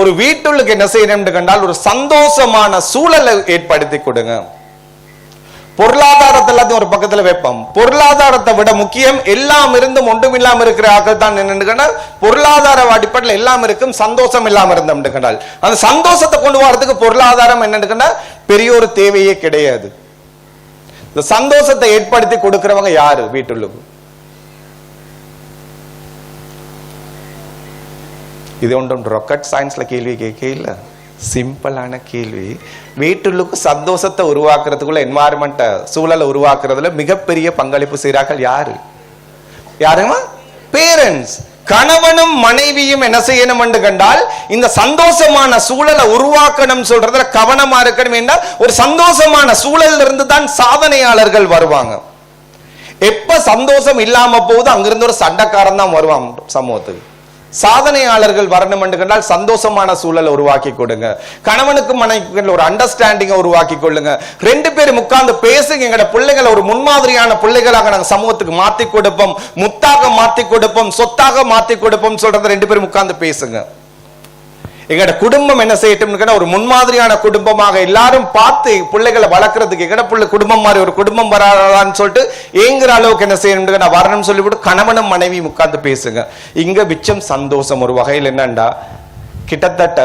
ஒரு வீட்டுள்ளுக்கு என்ன செய்யணும் கண்டால் ஒரு சந்தோஷமான சூழலை ஏற்படுத்தி கொடுங்க. பொருளாதாரத்தை எல்லாத்தையும் ஒரு பக்கத்துல வைப்போம். பொருளாதாரத்தை விட முக்கியம் எல்லாம் இருந்தும் ஒன்றும் இல்லாம இருக்கிற ஆக்கள் தான் என்ன பொருளாதார அடிப்படையில் எல்லாம் இருக்கும் சந்தோஷம் இல்லாம இருந்தோம் கண்டால். அந்த சந்தோஷத்தை கொண்டு வரதுக்கு பொருளாதாரம் என்னன்னு பெரிய ஒரு தேவையே கிடையாது. இந்த சந்தோஷத்தை ஏற்படுத்தி கொடுக்கிறவங்க யாரு? வீட்டுள்ளுக்கு. இது ஒன்றும் ராக்கெட் சயின்ஸில் கேள்வி கேட்கல சிம்பிளான கேள்வி. வீட்டுள்ளுக்கு சந்தோஷத்தை உருவாக்குறதுக்குள்ள என்வாயர்மெண்ட்டை சூழலை உருவாக்குறதுல மிகப்பெரிய பங்களிப்பு செய்கிறார்கள் யாரு? யாருமா பேரண்ட்ஸ் கணவனும் மனைவியும் என்ன செய்யணும் என்று கண்டால் இந்த சந்தோஷமான சூழலை உருவாக்கணும் சொல்றதுல கவனமா இருக்கணும் என்றால் ஒரு சந்தோஷமான சூழல்ல இருந்து தான் சாதனையாளர்கள் வருவாங்க. எப்ப சந்தோஷம் இல்லாம போகுது அங்கிருந்து ஒரு சண்டைக்காரன் தான் வருவான் சமூகத்துக்கு. சாதனையாளர்கள் வரணும் என்று கண்டால் சந்தோஷமான சூழலை உருவாக்கி கொடுங்க. கணவனுக்கும் மனைவிகள் ஒரு அண்டர்ஸ்டாண்டிங்கை உருவாக்கி கொள்ளுங்க. ரெண்டு பேரும் உட்கார்ந்து பேசுங்க. எங்களோட பிள்ளைகளை ஒரு முன்மாதிரியான பிள்ளைகளாக நாங்க சமூகத்துக்கு மாத்தி கொடுப்போம். முத்தாக மாத்தி கொடுப்போம். சொத்தாக மாத்தி கொடுப்போம் சொல்றத ரெண்டு பேரும் உட்கார்ந்து பேசுங்க. எங்களோட குடும்பம் என்ன செய்யட்டும் ஒரு முன்மாதிரியான குடும்பமாக எல்லாரும் பார்த்து பிள்ளைகளை வளர்க்குறதுக்கு எங்கட பிள்ளை குடும்பம் மாதிரி ஒரு குடும்பம் வராதான்னு சொல்லிட்டு ஏங்குற அளவுக்கு என்ன செய்யணும்னு நான் வரணும்னு சொல்லிவிட்டு கணவனும் மனைவி உட்கார்ந்து பேசுங்க. இங்க மிச்சம் சந்தோஷம். ஒரு வகையில் என்னண்டா? கிட்டத்தட்ட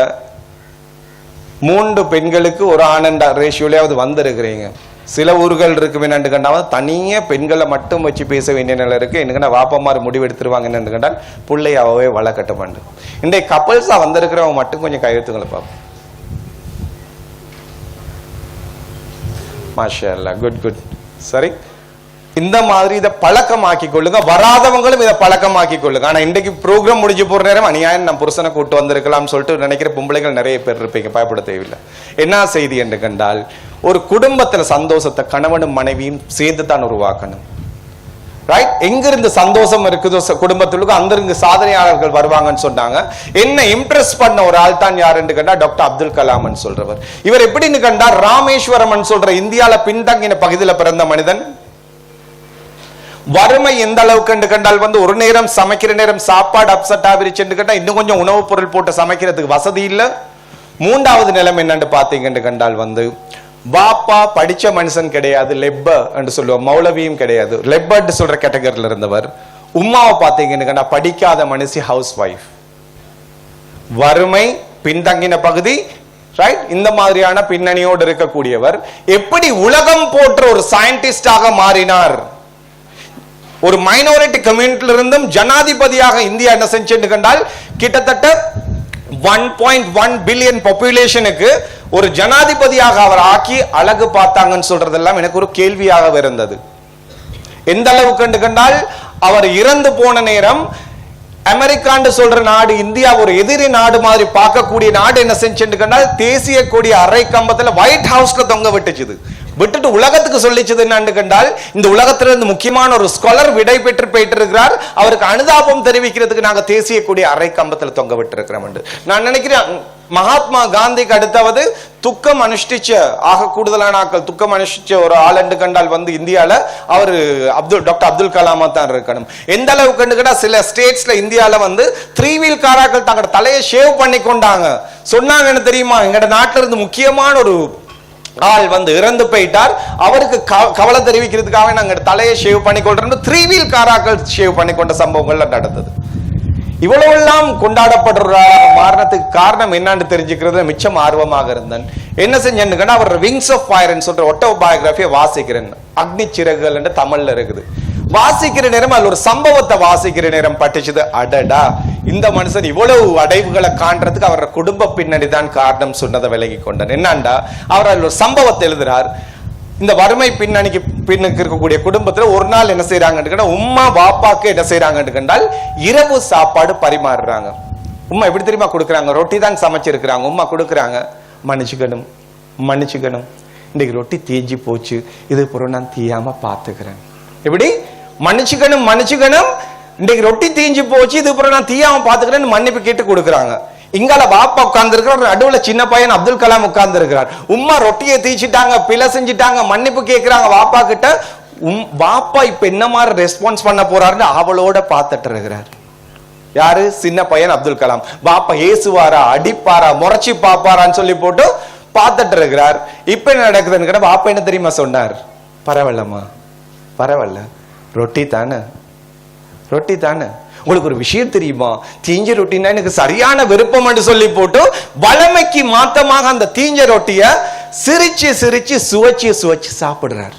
மூன்று பெண்களுக்கு ஒரு ஆனண்டா ரேஷியோலையாவது வந்திருக்கிறீங்க. சில ஊர்கள் இருக்கு என்னன்னு கண்டாவது தனியே பெண்களை மட்டும் வச்சு பேச வேண்டிய நிலை இருக்கு. என்னன்னா வாப்பமாறு முடிவு எடுத்துருவாங்க என்னன்னு கண்டால் பிள்ளையாவே வளர்க்கட்ட இன்றைய கப்பல்ஸா வந்திருக்கிறவங்க மட்டும் கொஞ்சம் கையெழுத்துங்களை பார்ப்போம். மாஷா அல்லா குட் குட் சரி இந்த மாதிரி இதை பழக்கமாக்கி கொள்ளுங்க. வராதவங்களும் இதை பழக்கமாக்கி கொள்ளுங்க. ஆனா இன்றைக்கு ப்ரோக்ராம் முடிஞ்சு போற நேரம் அநியாயம் நம்ம புருஷனை கூட்டு வந்திருக்கலாம்னு சொல்லிட்டு நினைக்கிற பொம்பளைகள் நிறைய பேர் இருப்பீங்க. பயப்பட தேவையில்லை. என்ன செய்தி என்று கண்டால் ஒரு குடும்பத்துல சந்தோஷத்தை கணவனும் மனைவியும் சேர்ந்து தான் உருவாக்கணும். ரைட் எங்கிருந்து சந்தோஷம் இருக்குதோ குடும்பத்திலுக்கு அங்கிருந்து சாதனையாளர்கள் வருவாங்கன்னு சொன்னாங்க. என்ன இம்ப்ரெஸ் பண்ண ஒரு ஆள் தான் யாருன்னு கண்டா டாக்டர் அப்துல் கலாம்னு சொல்றவர். இவர் எப்படின்னு கண்டா ராமேஸ்வரம் சொல்ற இந்தியாவில் பின்தங்கின பகுதியில் பிறந்த மனிதன் வறுமை எந்த அளவுக்கு என்று கண்டால் வந்து ஒரு நேரம் சமைக்கிற நேரம் சாப்பாடு அப்செட் ஆகிருச்சுன்னு கண்டா இன்னும் கொஞ்சம் உணவுப் பொருள் போட்டு சமைக்கிறதுக்கு வசதி இல்லை. மூன்றாவது நிலம் என்னன்னு பார்த்தீங்கன்னு கண்டால் வந்து பாப்பா படிச்ச மனுஷன் கிடையாது லெப்ப என்று சொல்லுவோம் மௌலவியும் கிடையாது. லெப்பன்னு சொல்ற கேட்டகரியில் இருந்தவர். உம்மாவை பார்த்தீங்கன்னு கண்டா படிக்காத மனுஷி ஹவுஸ் ஒய்ஃப் வறுமை பின்தங்கின பகுதி ரைட் இந்த மாதிரியான பின்னணியோடு இருக்கக்கூடியவர். எப்படி உலகம் போன்ற ஒரு சயின்டிஸ்டாக மாறினார்? ஒரு மைனாரிட்டி கம்யூனிட்டில இருந்தும் ஜனாதிபதியாக இந்தியா என்ன செஞ்சு கண்டால் கிட்டத்தட்ட ஒன் பாயிண்ட் ஒன் பில்லியன் பாப்புலேஷனுக்கு ஒரு ஜனாதிபதியாக அவர் ஆக்கி அழகு பார்த்தாங்கன்னு சொல்றதெல்லாம் எனக்கு ஒரு கேள்வியாக இருந்தது. எந்த அளவுக்கு கண்டால் அவர் இறந்து போன நேரம் அமெரிக்கான்னு சொல்ற நாடு இந்தியா ஒரு எதிரி நாடு மாதிரி பார்க்கக்கூடிய நாடு என்ன செஞ்சுட்டு கண்டால் தேசிய கொடி அரை கம்பத்துல ஒயிட் ஹவுஸ்ல தொங்க விட்டுச்சுது. விட்டுட்டு உலகத்துக்கு சொல்லிச்சது என்னன்னு கண்டால் இந்த உலகத்திலிருந்து முக்கியமான ஒரு ஸ்காலர் விடை பெற்று போயிட்டு இருக்கிறார் அவருக்கு அனுதாபம் தெரிவிக்கிறதுக்கு நாங்க தேசிய கொடி அரை கம்பத்தில் தொங்க விட்டுருக்கிறோம் இருக்கிறோம் நான் நினைக்கிறேன் மகாத்மா காந்திக்கு அடுத்தாவது துக்கம் அனுஷ்டிச்ச ஆக கூடுதலான ஆக்கள் துக்கம் அனுஷ்டிச்ச ஒரு ஆளண்டு கண்டால் வந்து இந்தியால அவர் அப்துல் டாக்டர் அப்துல் கலாமா தான் இருக்கணும். எந்த அளவுக்கு கேட்டா சில ஸ்டேட்ஸ்ல இந்தியால வந்து த்ரீ வீல் காராக்கள் தங்களோட தலையை ஷேவ் பண்ணி கொண்டாங்க சொன்னாங்கன்னு தெரியுமா? எங்கட நாட்டுல இருந்து முக்கியமான ஒரு ஆள் வந்து இறந்து போயிட்டார். அவருக்கு கவலை தெரிவிக்கிறதுக்காக நாங்க தலையை ஷேவ் பண்ணி கொள்றோம் த்ரீ வீல் காராக்கள் ஷேவ் பண்ணி கொண்ட சம்பவங்கள்ல நடந்தது. இவ்வளவெல்லாம் கொண்டாடப்படுற ஒரு காரணம் என்னன்னு தெரிஞ்சுக்கிறது மிச்சம் ஆர்வமாக இருந்தேன். என்ன செஞ்சேன்னு அவர் விங்ஸ் ஆஃப் ஃபயர்னு சொல்ற ஒட்டோ பயோகிராஃபியை வாசிக்கிறேன். அக்னி சிறகுகள் என்று தமிழ்ல இருக்குது. வாசிக்கிற நேரம் அதுல ஒரு சம்பவத்தை வாசிக்கிற நேரம் பட்டுச்சுது. அடடா இந்த மனுஷன் இவ்வளவு அடைவுகளை காண்றதுக்கு அவரோட குடும்ப பின்னணி தான் காரணம் சொன்னதை விலகி கொண்டார் என்னண்டா அவர் அதுல ஒரு சம்பவத்தை எழுதுறார். இந்த வறுமை பின்னணிக்கு பின்னுக்கு இருக்கக்கூடிய குடும்பத்துல ஒரு நாள் என்ன செய்யறாங்கன்னு உமா உம்மா பாப்பாக்கு என்ன செய்யறாங்கன்னு கண்டால் இரவு சாப்பாடு பரிமாறுறாங்க. உம்மா எப்படி தெரியுமா கொடுக்குறாங்க? ரொட்டி தான் சமைச்சிருக்கிறாங்க. உம்மா கொடுக்குறாங்க. மன்னிச்சுக்கணும் மன்னிச்சுக்கணும். இன்னைக்கு ரொட்டி தீஞ்சி போச்சு. இது பிறகு நான் தீயாம பாத்துக்கிறேன் எப்படி? மன்னிச்சுக்கணும் மன்னிச்சுக்கணும். இன்றைக்கு ரொட்டி தீஞ்சு போச்சு இது பிறகு நான் தீயாம பாத்துக்கிறேன்னு மன்னிப்பு கேட்டு கொடுக்குறாங்க. இங்கால பாப்பா உட்கார்ந்து இருக்கிறார் சின்ன பையன் அப்துல் கலாம் உட்கார்ந்து இருக்கிறார் உம்மா ரொட்டியை தீச்சிட்டாங்க பிழை செஞ்சிட்டாங்க மன்னிப்பு கேட்கிறாங்க பாப்பா கிட்ட. உம் பாப்பா இப்ப என்ன மாதிரி ரெஸ்பான்ஸ் பண்ண போறாருன்னு அவளோட பார்த்துட்டு இருக்கிறார். யாரு? சின்ன பையன் அப்துல் கலாம். பாப்பா ஏசுவாரா அடிப்பாரா முறைச்சி பாப்பாரான்னு சொல்லி போட்டு பார்த்துட்டு இருக்கிறார். இப்ப என்ன நடக்குதுன்னு கேட்டா பாப்பா என்ன தெரியுமா சொன்னார்? பரவாயில்லம்மா. பரவாயில்ல. ரொட்டி தானே? ரொட்டி தானே? உங்களுக்கு ஒரு விஷயம் தெரியுமா? தீஞ்ச ரொட்டினா எனக்கு சரியான விருப்பம் சொல்லி போட்டு வளமைக்கு மாத்தமாக அந்த தீஞ்ச ரொட்டிய சிரிச்சு சிரிச்சு சுவைச்சு சுவைச்சு சாப்பிடுறார்.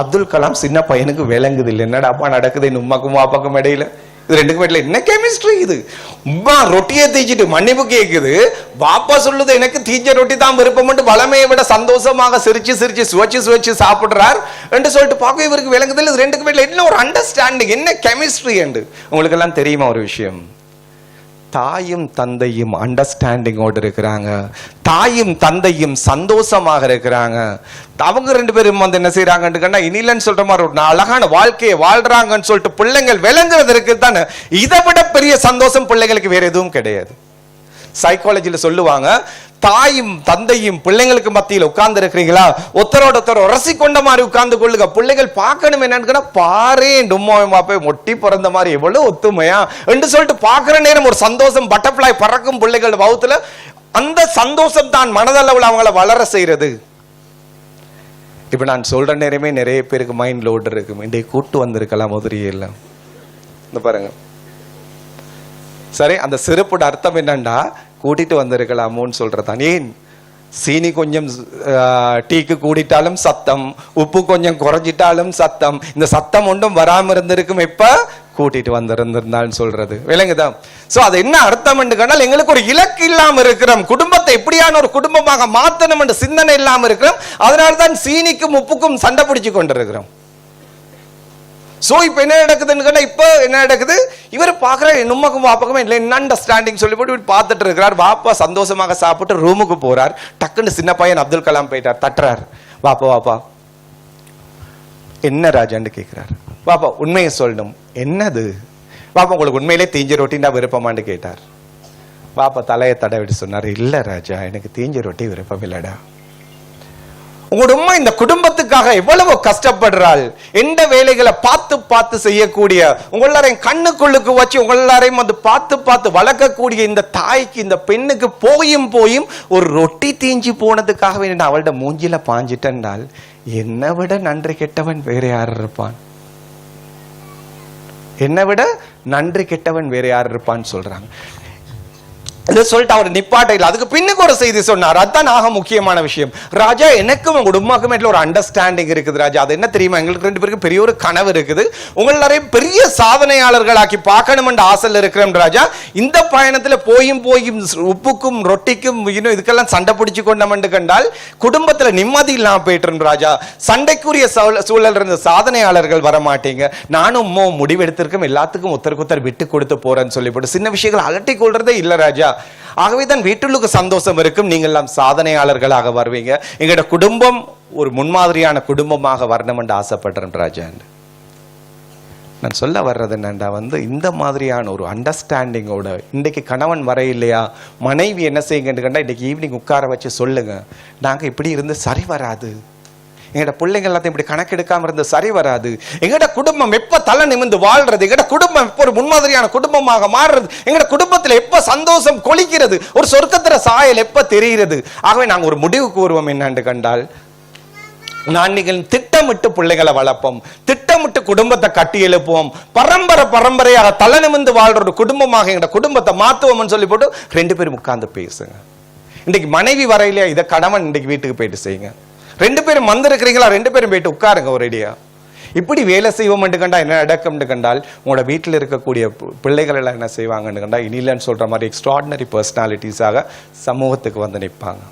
அப்துல் கலாம் சின்ன பையனுக்கு விளங்குது இல்லை என்னடாப்பா நடக்குது உமாக்கும் அப்பாக்கும் இடையில. இது ரெண்டுக்கும் இடையில என்ன கெமிஸ்ட்ரி இது? உமா ரொட்டியை தீச்சிட்டு மன்னிப்பு கேட்குது பாப்பா சொல்லுது எனக்கு தீஞ்ச ரொட்டி தான் விருப்பம் வளமையை விட சந்தோஷமாக சிரிச்சு சிரிச்சு சுவைச்சு சுவைச்சு சாப்பிட்றார் என்று சொல்லிட்டு பார்க்க இவருக்கு விளங்குது இல்லை இது ரெண்டுக்கும் இடையில என்ன ஒரு அண்டர்ஸ்டாண்டிங் என்ன கெமிஸ்ட்ரி என்று. உங்களுக்கு எல்லாம் தெரியுமா ஒரு விஷயம்? தாயும் தந்தையும் அண்டர்ஸ்டாண்டிங்கோடு இருக்கிறாங்க. தாயும் தந்தையும் சந்தோஷமாக இருக்கிறாங்க. அவங்க ரெண்டு பேரும் வந்து என்ன செய்யறாங்கன்னு கண்டா இனிலன்னு சொல்ற மாதிரி ஒரு அழகான வாழ்க்கையை வாழ்றாங்கன்னு சொல்லிட்டு பிள்ளைங்கள் விளங்குறதற்கு தானே இதை விட பெரிய சந்தோஷம் பிள்ளைங்களுக்கு வேற எதுவும் கிடையாது. சைக்காலஜியில் சொல்லுவாங்க தாயும் தந்தையும் பிள்ளைங்களுக்கு மத்தியில் உட்கார்ந்து இருக்கிறீங்களா ஒருத்தரோட ஒருத்தர் உரசி கொண்ட மாதிரி உட்கார்ந்து கொள்ளுங்க. பிள்ளைகள் பார்க்கணும் என்னன்னு பாரேன் டும்மா போய் மொட்டி பிறந்த மாதிரி எவ்வளவு ஒத்துமையா? என்று சொல்லிட்டு பார்க்குற நேரம் ஒரு சந்தோஷம் பட்டர்ஃப்ளை பறக்கும் பிள்ளைகள் பௌத்தில் அந்த சந்தோஷம் தான் மனதளவில் அவங்கள வளர செய்கிறது இப்போ நான் சொல்கிற நேரமே நிறைய பேருக்கு மைண்ட் லோடு இருக்கும் இன்றைக்கு கூட்டு வந்திருக்கலாம் முதலியில் இந்த பாருங்கள் சரி அந்த சிறப்போட அர்த்தம் என்னன்னா கூட்டிட்டு வந்திருக்கலாமோன்னு சொல்றதான் ஏன் சீனி கொஞ்சம் டீக்கு கூடிட்டாலும் சத்தம் உப்பு கொஞ்சம் குறைஞ்சிட்டாலும் சத்தம். இந்த சத்தம் ஒன்றும் வராமல் இருந்திருக்கும் இப்ப கூட்டிட்டு வந்திருந்திருந்தான்னு சொல்றது. விலங்குதான் சோ அது என்ன அர்த்தம் என்று எங்களுக்கு ஒரு இலக்கு இல்லாமல் இருக்கிறோம். குடும்பத்தை எப்படியான ஒரு குடும்பமாக மாத்தணும் என்ற சிந்தனை இல்லாமல் இருக்கிறோம். அதனால தான் சீனிக்கும் உப்புக்கும் சண்டை பிடிச்சு கொண்டிருக்கிறோம். சோ இப்போ என்ன நடக்குதுன்னு கேட்டா இப்போ என்ன நடக்குது? இவர் பார்க்குற நும்மக்கும் வாப்பகமே இல்லை என்ன அண்டர்ஸ்டாண்டிங் சொல்லி போட்டு இவர் பார்த்துட்டு இருக்கிறார். வாப்பா சந்தோஷமாக சாப்பிட்டு ரூமுக்கு போறார். டக்குன்னு சின்ன பையன் அப்துல் கலாம் போயிட்டார் தட்டுறார். வாப்பா வாப்பா. என்ன ராஜான்னு கேட்கிறார் பாப்பா உண்மையை சொல்லணும். என்னது? பாப்பா உங்களுக்கு உண்மையிலே தீஞ்ச ரொட்டின்னா விருப்பமான்னு கேட்டார். பாப்பா தலையை தடவிட்டு சொன்னார் இல்ல ராஜா எனக்கு தீஞ்ச ரொட்டி விருப்பம் இல்லடா. உங்களோட உண்மை இந்த குடும்ப குடும்பத்துக்காக எவ்வளவு கஷ்டப்படுறாள்? எந்த வேலைகளை பார்த்து பார்த்து செய்யக்கூடிய உங்களாரையும் கண்ணுக்குள்ளுக்கு வச்சு உங்களாரையும் வந்து பார்த்து பார்த்து வளர்க்கக்கூடிய இந்த தாய்க்கு இந்த பெண்ணுக்கு போயும் போயும் ஒரு ரொட்டி தீஞ்சி போனதுக்காக வேண்டி நான் அவள்கிட்ட மூஞ்சில பாஞ்சிட்டேன்னால் என்னை விட நன்றி கெட்டவன் வேற யார் இருப்பான்? என்னை விட நன்றி கெட்டவன் வேற யார் இருப்பான்னு சொல்றாங்க. சொல்லிட்டு அவர் நிப்பாட்ட இல்லை. அதுக்கு பின்னுக்கு ஒரு செய்தி சொன்னார். அதுதான் ஆக முக்கியமான விஷயம். ராஜா எனக்கும் உங்க ஒரு அண்டர்ஸ்டாண்டிங் இருக்குது ராஜா. அது என்ன தெரியுமா? எங்களுக்கு ரெண்டு பேருக்கு பெரிய ஒரு கனவு இருக்குது. உங்கள் நிறைய பெரிய சாதனையாளர்களாக்கி பார்க்கணும்ன்ற ஆசையில் இருக்கிறோம் ராஜா. இந்த பயணத்தில் போயும் போயும் உப்புக்கும் ரொட்டிக்கும் இன்னும் இதுக்கெல்லாம் சண்டை பிடிச்சி கொண்டோம்னு கண்டால் குடும்பத்தில் நிம்மதி இல்லாம போயிட்டு ராஜா. சண்டைக்குரிய சூழல் இருந்த சாதனையாளர்கள் வர மாட்டீங்க நானும் அம்மா முடிவெடுத்திருக்கோம். எல்லாத்துக்கும் ஒருத்தருக்கு ஒருத்தர் விட்டு கொடுத்து போறேன்னு சொல்லிவிட்டு சின்ன விஷயங்கள் அலட்டி கொள்றதே இல்லை ராஜா. ஆகவே தான் வீட்டுள்ளுக்கு சந்தோஷம் இருக்கும். நீங்கள் எல்லாம் சாதனையாளர்களாக வருவீங்க. எங்களோட குடும்பம் ஒரு முன்மாதிரியான குடும்பமாக வரணும் என்று ஆசைப்படுறேன் ராஜா. நான் சொல்ல வர்றது என்னண்டா வந்து இந்த மாதிரியான ஒரு அண்டர்ஸ்டாண்டிங்கோட இன்றைக்கு கணவன் வர இல்லையா மனைவி என்ன செய்யுங்கன்னு கண்டா இன்னைக்கு ஈவினிங் உட்கார வச்சு சொல்லுங்க. நாங்க இப்படி இருந்து சரி வராது. எங்களோட பிள்ளைங்க எல்லாத்தையும் இப்படி கணக்கெடுக்காமல் இருந்து சரி வராது. எங்களோட குடும்பம் எப்போ தலை நிமிந்து வாழ்றது? எங்களோட குடும்பம் எப்போ ஒரு முன்மாதிரியான குடும்பமாக மாறுறது? எங்களோட குடும்பத்துல எப்போ சந்தோஷம் கொளிக்கிறது? ஒரு சொர்க்கத்திர சாயல் எப்போ தெரிகிறது? ஆகவே நாங்கள் ஒரு முடிவுக்கு வருவோம் என்னென்று கண்டால். நான் நீங்கள் திட்டமிட்டு பிள்ளைகளை வளர்ப்போம். திட்டமிட்டு குடும்பத்தை கட்டி எழுப்புவோம். பரம்பரை பரம்பரையாக தலை நிமிந்து வாழ்ற ஒரு குடும்பமாக எங்க குடும்பத்தை மாத்துவோம்னு சொல்லி போட்டு ரெண்டு பேரும் உட்கார்ந்து பேசுங்க. இன்னைக்கு மனைவி வரையிலேயே இதை கணவன் இன்னைக்கு வீட்டுக்கு போயிட்டு செய்யுங்க. ரெண்டு பேரும் வந்திருக்கிறீங்களா? ரெண்டு பேரும் போயிட்டு உட்காருங்க ஒரேடியா இப்படி வேலை செய்வோம் கண்டா என்ன நடக்கும்னு கண்டால் உங்களோட வீட்டில் இருக்கக்கூடிய பிள்ளைகள் எல்லாம் என்ன செய்வாங்கன்னு கண்டா இனிலன்னு சொல்ற மாதிரி எக்ஸ்ட்ராடினரி பர்சனாலிட்டிஸாக சமூகத்துக்கு வந்து நிற்பாங்க.